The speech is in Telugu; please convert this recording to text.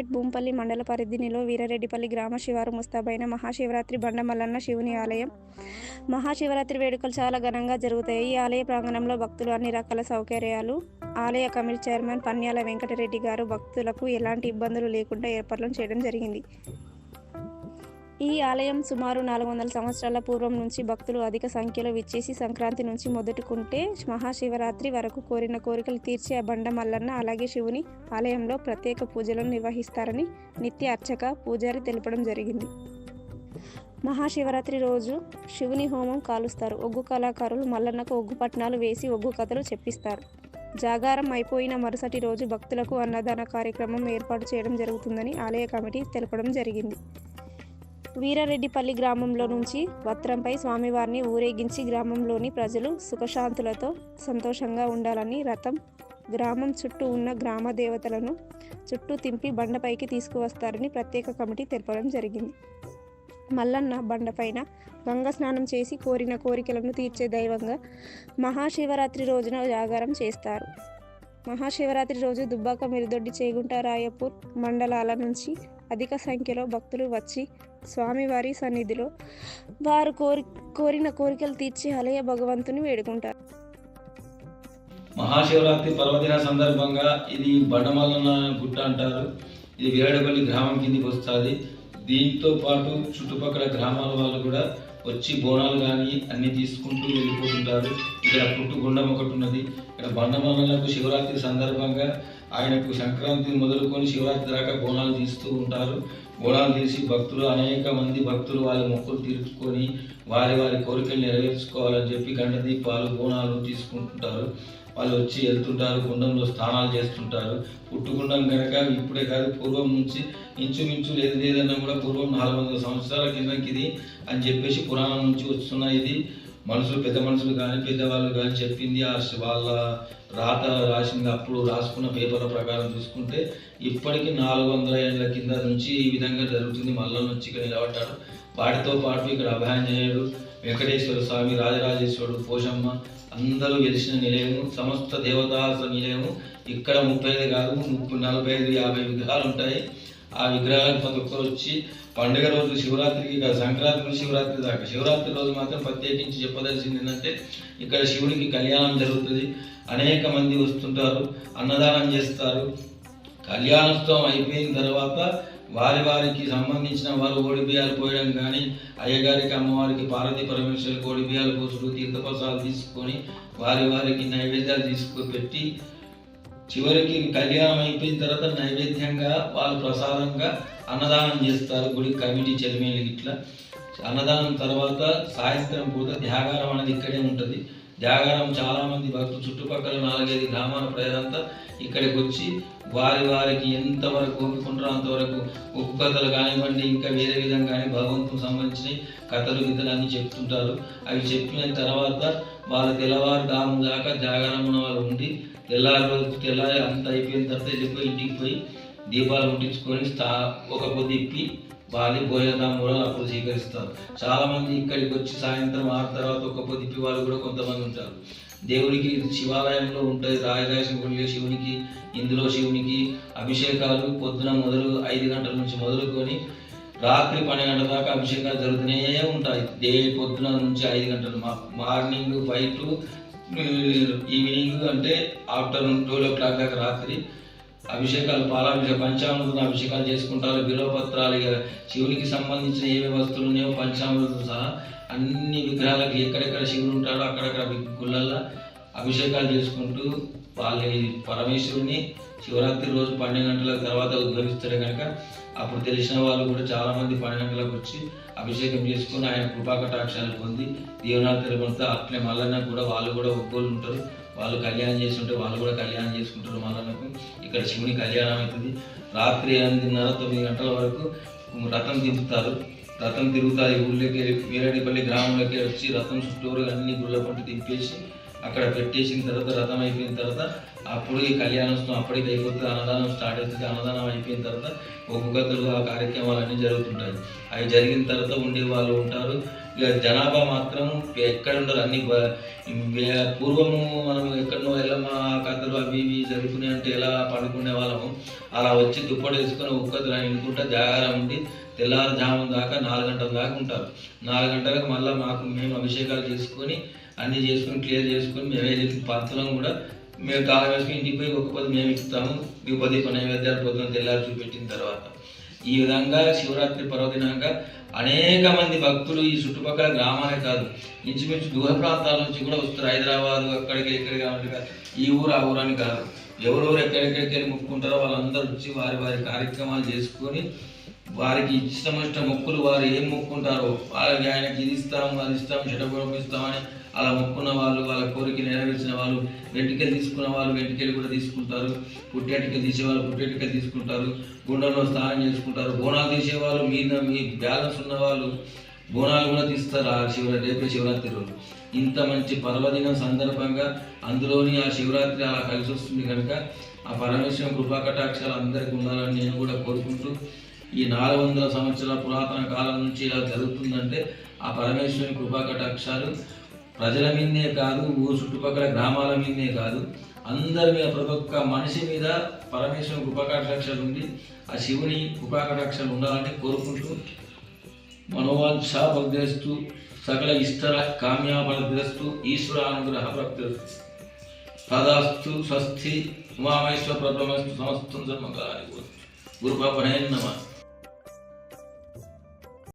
నర్సంపేట్ భూంపల్లి మండల పరిధినిలో వీరారెడ్డిపల్లి గ్రామ శివారు ముస్తాబైన మహాశివరాత్రి బండమల్లన్న శివుని ఆలయం. మహాశివరాత్రి వేడుకలు చాలా ఘనంగా జరుగుతాయి. ఈ ఆలయ ప్రాంగణంలో భక్తులు అన్ని రకాల సౌకర్యాలు ఆలయ కమిటీ చైర్మన్ పన్యాల వెంకటరెడ్డి గారు భక్తులకు ఎలాంటి ఇబ్బందులు లేకుండా ఏర్పాట్లు చేయడం జరిగింది. ఈ ఆలయం సుమారు నాలుగు వందల సంవత్సరాల పూర్వం నుంచి భక్తులు అధిక సంఖ్యలో విచ్చేసి సంక్రాంతి నుంచి మొదటికుంటే మహాశివరాత్రి వరకు కోరిన కోరికలు తీర్చే ఆ బండ మల్లన్న అలాగే శివుని ఆలయంలో ప్రత్యేక పూజలను నిర్వహిస్తారని నిత్య అర్చక పూజారి తెలపడం జరిగింది. మహాశివరాత్రి రోజు శివుని హోమం కాలుస్తారు. ఒగ్గు కళాకారులు మల్లన్నకు ఒగ్గు పట్నాలు వేసి ఒగ్గు కథలు చెప్పిస్తారు. జాగారం అయిపోయిన మరుసటి రోజు భక్తులకు అన్నదాన కార్యక్రమం ఏర్పాటు చేయడం జరుగుతుందని ఆలయ కమిటీ తెలపడం జరిగింది. వీరారెడ్డిపల్లి గ్రామంలో నుంచి వత్రంపై స్వామివారిని ఊరేగించి గ్రామంలోని ప్రజలు సుఖశాంతులతో సంతోషంగా ఉండాలని రథం గ్రామం చుట్టూ ఉన్న గ్రామ దేవతలను చుట్టూ తింపి బండపైకి తీసుకువస్తారని ప్రత్యేక కమిటీ తెలపడం జరిగింది. మల్లన్న బండపైన గంగ స్నానం చేసి కోరిన కోరికలను తీర్చే దైవంగా మహాశివరాత్రి రోజున జాగారం చేస్తారు. మహాశివరాత్రి రోజు దుబ్బాక మిరుదొడ్డి చేగుంట రాయపూర్ మండలాల నుంచి అధిక సంఖ్యలో భక్తులు వచ్చి స్వామివారి సన్నిధిలో వారు కోరి కోరిన కోరికలు తీర్చి ఆలయ భగవంతుని వేడుకుంటారు. మహాశివరాత్రి పర్వదిన సందర్భంగా ఇది బండమల్లన గుట్ట అంటారు. ఇది వేడపల్లి గ్రామం కిందికి వస్తుంది. దీంతో పాటు చుట్టుపక్కల గ్రామాల వాళ్ళు కూడా వచ్చి బోనాలు కానీ అన్ని తీసుకుంటూ వెళ్ళిపోతుంటారు. ఇక్కడ పుట్టుగుండం ఒకటి ఉన్నది. ఇక్కడ బండమల్లలకు శివరాత్రి సందర్భంగా ఆయనకు సంక్రాంతి మొదలుకొని శివరాత్రి దాకా బోనాలు తీస్తూ ఉంటారు. బోనాలు తీసి భక్తులు అనేక మంది భక్తులు వాళ్ళ మొక్కులు తీర్చుకొని వారి వారి కోరికలు నెరవేర్చుకోవాలని చెప్పి గంట దీపాలు బోనాలు తీసుకుంటుంటారు. వాళ్ళు వచ్చి వెళ్తుంటారు గుండంలో స్నానాలు చేస్తుంటారు. పుట్టుకుండం కనుక ఇప్పుడే కాదు పూర్వం నుంచి ఇంచుమించు లేదు లేదన్నా కూడా పూర్వం నాలుగు వందల సంవత్సరాల కిందకి ఇది అని చెప్పేసి పురాణం నుంచి వస్తున్న ఇది. మనుషులు పెద్ద మనుషులు కానీ పెద్దవాళ్ళు కానీ చెప్పింది ఆ వాళ్ళ రాత రాసింది. అప్పుడు రాసుకున్న పేపర్ల ప్రకారం చూసుకుంటే ఇప్పటికి నాలుగు వందల ఏళ్ళ కింద నుంచి ఈ విధంగా జరుగుతుంది. మల్ల నుంచి ఇక్కడ నిలబడ్డాడు. వాటితో పాటు ఇక్కడ అభయాంజనేయుడు వెంకటేశ్వర స్వామి రాజరాజేశ్వరుడు పోషమ్మ అందరూ వెలిసిన నిలయము. సమస్త దేవతాస నిలయము. ఇక్కడ ముప్పై ఐదు కాదు ముప్పై నలభై ఐదు యాభై విగ్రహాలు ఉంటాయి. ఆ విగ్రహాలకు ప్రతి ఒక్కరు వచ్చి పండుగ రోజు శివరాత్రికి కాదు సంక్రాంతి నుంచి శివరాత్రి దాకా. శివరాత్రి రోజు మాత్రం ప్రత్యేకించి చెప్పదలసింది ఏంటంటే ఇక్కడ శివుడికి కళ్యాణం జరుగుతుంది. అనేక మంది వస్తుంటారు అన్నదానం చేస్తారు. కళ్యాణోత్సవం అయిపోయిన తర్వాత వారి వారికి సంబంధించిన వారు ఓడి బియ్యాలు పోయడం కానీ అయ్యగారికి అమ్మవారికి పార్వతీ పరమేశ్వరికి ఓడి బియ్యాలు పోసుడు తీర్థప్రసాదాలు తీసుకొని వారి వారికి నైవేద్యాలు తీసుకు పెట్టి చివరికి కళ్యాణం అయిపోయిన తర్వాత నైవేద్యంగా వాళ్ళు ప్రసాదంగా అన్నదానం చేస్తారు. గుడి కమిటీ చైర్మన్లు ఇట్లా అన్నదానం తర్వాత సాయంత్రం పూట త్యాగారం అనేది ఇక్కడే ఉంటుంది. జాగారం చాలామంది భక్తులు చుట్టుపక్కల నాలుగైదు గ్రామాల ప్రజలంతా ఇక్కడికి వచ్చి వారి వారికి ఎంతవరకు ఒప్పుకుంటారో అంతవరకు ఉప్పు కథలు కానివ్వండి ఇంకా వేరే విధంగా కానీ భగవంతుకు సంబంధించిన కథలు గిద్దలు అన్నీ చెప్తుంటారు. అవి చెప్పిన తర్వాత వాళ్ళు తెల్లవారు దాము దాకా జాగరణ వాళ్ళు ఉండి తెల్లారి రోజు తెల్లారి అంత అయిపోయిన తర్వాత వెళ్ళిపోయి ఇంటికి పోయి దీపాలు ముట్టించుకొని స్థా ఒక పొద్దు ఇప్పి వారిని భోజనములో కూడా అప్పుడు స్వీకరిస్తారు. చాలా మంది ఇక్కడికి వచ్చి సాయంత్రం ఆరు తర్వాత ఒక పొద్దు వాళ్ళు కూడా కొంతమంది ఉంటారు. దేవుడికి శివాలయంలో ఉంటుంది రాజరాజేశ్వరి శివునికి ఇందులో శివునికి అభిషేకాలు పొద్దున మొదలు ఐదు గంటల నుంచి మొదలుకొని రాత్రి పన్నెండు గంటల దాకా అభిషేకాలు జరుగుతూనే ఉంటాయి. డే పొద్దున నుంచి ఐదు గంటలు మార్నింగ్ ఫైవ్ టు ఈవినింగ్ అంటే ఆఫ్టర్నూన్ ట్వెల్వ్ ఓ క్లాక్ దాకా రాత్రి అభిషేకాలు పాలాభిషేక పంచామృతం అభిషేకాలు చేసుకుంటారు. బిలోపత్రాలు ఇక శివునికి సంబంధించిన ఏమేమి వస్తువులు ఉన్నాయో పంచామృతం సహా అన్ని విగ్రహాలకి ఎక్కడెక్కడ శివుడు ఉంటాడో అక్కడక్కడ గుళ్ళల్లో అభిషేకాలు చేసుకుంటూ వాళ్ళ పరమేశ్వరుని శివరాత్రి రోజు పన్నెండు గంటల తర్వాత ఉద్భవిస్తాడు కనుక అప్పుడు తెలిసిన వాళ్ళు కూడా చాలా మంది పన్నెండు గంటలకు వచ్చి అభిషేకం చేసుకుని ఆయన కృపాకటాక్షాలు పొంది దీవనాలు తెలుపుతా అట్లే మల్లన్న కూడా వాళ్ళు కూడా ఒక్కోళ్ళు ఉంటారు. వాళ్ళు కళ్యాణం చేస్తుంటే వాళ్ళు కూడా కళ్యాణం చేసుకుంటారు మల్లన్నకు. ఇక్కడ శివుని కళ్యాణం అవుతుంది. రాత్రి ఎనిమిదిన్నర తొమ్మిది గంటల వరకు రథం దింపుతారు. రథం తిరుగుతారు. ఈ ఊళ్ళోకి వీరడిపల్లి గ్రామంలోకి వచ్చి రథం చుట్టూరు అన్ని గుళ్ళ పంట తిప్పేసి అక్కడ పెట్టేసిన తర్వాత రథం అయిపోయిన తర్వాత అప్పుడు ఈ కళ్యాణోత్సవం అప్పటికి అయిపోతుంది అన్నదానం స్టార్ట్ అవుతుంది. అన్నదానం అయిపోయిన తర్వాత ఒక్కొక్కరు ఆ కార్యక్రమాలు అన్నీ జరుగుతుంటాయి. అవి జరిగిన తర్వాత ఉండే వాళ్ళు ఉంటారు. ఇక జనాభా మాత్రం ఎక్కడ ఉండరు అన్ని పూర్వము మనం ఎక్కడనో ఎల్లమ్మ కథలు అవి ఇవి జరుగుతున్నాయి అంటే ఎలా పండుకునే వాళ్ళము? అలా వచ్చి దుప్పటి వేసుకొని అని ఇంకుంటా జాగారం ఉండి తెల్లారుజామున దాకా నాలుగు గంటల దాకా ఉంటారు. నాలుగు గంటలకు మళ్ళీ మాకు మేము అభిషేకాలు చేసుకొని అన్నీ చేసుకొని క్లియర్ చేసుకొని మేమే చేసి పాత్రలో కూడా మేము కాలం వేసుకుని ఇంటికి పోయి ఒక పది మేము ఇస్తాము. ద్విపదీప వేద్యాలు పొద్దున తెల్లారు చూపెట్టిన తర్వాత. ఈ విధంగా శివరాత్రి పర్వదినాక అనేక మంది భక్తులు ఈ చుట్టుపక్కల గ్రామాలే కాదు ఇంచుమించు దూర ప్రాంతాల నుంచి కూడా వస్తారు. హైదరాబాద్ అక్కడికి ఇక్కడికి అన్నట్టుగా ఈ ఊరు ఆ ఊరు అని కాదు. ఎవరెవరు ఎక్కడెక్కడికి వెళ్ళి ముట్టుకుంటారో వాళ్ళందరూ వచ్చి వారి వారి కార్యక్రమాలు చేసుకొని వారికి ఇష్టం ఇష్టం మొక్కులు వారు ఏం మొక్కుంటారో వాళ్ళకి ఆయనకి ఇది ఇస్తాం అది ఇస్తాం చెడపురం ఇస్తామని అలా మొక్కున్న వాళ్ళు వాళ్ళ కోరిక నెరవేర్చిన వాళ్ళు వెంటికలు తీసుకున్న వాళ్ళు వెంటికలు కూడా తీసుకుంటారు. పుట్టేటికలు తీసేవాళ్ళు పుట్టేటికలు తీసుకుంటారు. గుండెలో స్నానం చేసుకుంటారు. బోనాలు తీసేవాళ్ళు మీద మీ బ్యాలెన్స్ ఉన్న వాళ్ళు బోనాలు కూడా తీస్తారు. ఆ శివరాత్రి రేపే శివరాత్రి రోజు. ఇంత మంచి పర్వదినం సందర్భంగా అందులోని ఆ శివరాత్రి అలా కలిసి వస్తుంది కనుక ఆ పరమేశ్వరం కృపా కటాక్షాలు అందరికీ ఉండాలని నేను కూడా కోరుకుంటూ ఈ నాలుగు వందల సంవత్సరాల పురాతన కాలం నుంచి ఇలా జరుగుతుందంటే ఆ పరమేశ్వరుని కృపాకటాక్షాలు ప్రజల మీదనే కాదు ఊరు చుట్టుపక్కల గ్రామాల మీదనే కాదు. అందరి మీద ప్రతి ఒక్క మనిషి మీద పరమేశ్వరుని కృపా ఉండి ఆ శివుని కృపాకటాక్షాలు ఉండాలని కోరుకుంటూ మనోవాంఛ భక్తిస్తూ సకల ఇష్టల కామ్యాఫలగ్రస్తు ఈశ్వరానుగ్రహ ప్రాప్తిరస్తు తదాస్తు స్వస్తి ఉమామేశ్వర ప్రబ్రహ్మస్తు సమస్తం ధర్మకారి గురు పాపనే నమ.